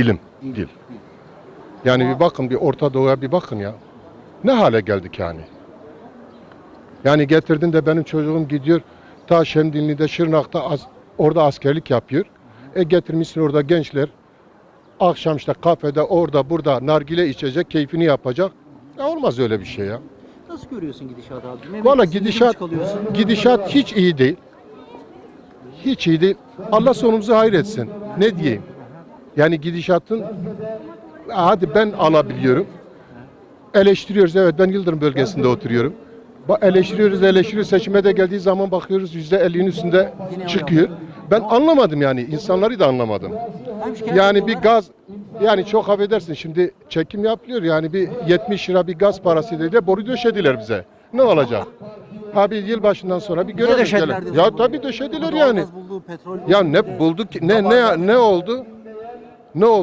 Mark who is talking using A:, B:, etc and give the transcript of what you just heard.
A: Değilim. Değil. Yani bir bakın bir Orta Doğu'ya bir bakın ya. Ne hale geldik yani? Yani getirdin de benim çocuğum gidiyor ta Şemdinli'de Şırnak'ta az- orada askerlik yapıyor. E getirmişsin orada gençler akşam işte kafede orada burada nargile içecek keyfini yapacak. Ya olmaz öyle bir şey ya.
B: Nasıl görüyorsun gidişatı abi?
A: Valla
B: Memleketinde
A: gidişat gidişat hiç iyi değil. Hiç iyi değil. Allah sonumuzu hayretsin. Ne diyeyim? Yani gidişatın hadi ben alabiliyorum. Eleştiriyoruz evet ben Yıldırım bölgesinde oturuyorum. Eleştiriyoruz eleştiriyoruz seçime de geldiği zaman bakıyoruz yüzde 50'nin üstünde çıkıyor. Ben anlamadım yani insanları da anlamadım. Yani bir gaz yani çok affedersin şimdi çekim yapılıyor yani bir 70 lira bir gaz parası dedi boru döşediler bize. Ne olacak? Abi yılbaşından sonra bir görelim. Ya tabii döşediler yani.
B: petrol
A: Ya ne bulduk ne ne ne oldu? Ne oldu?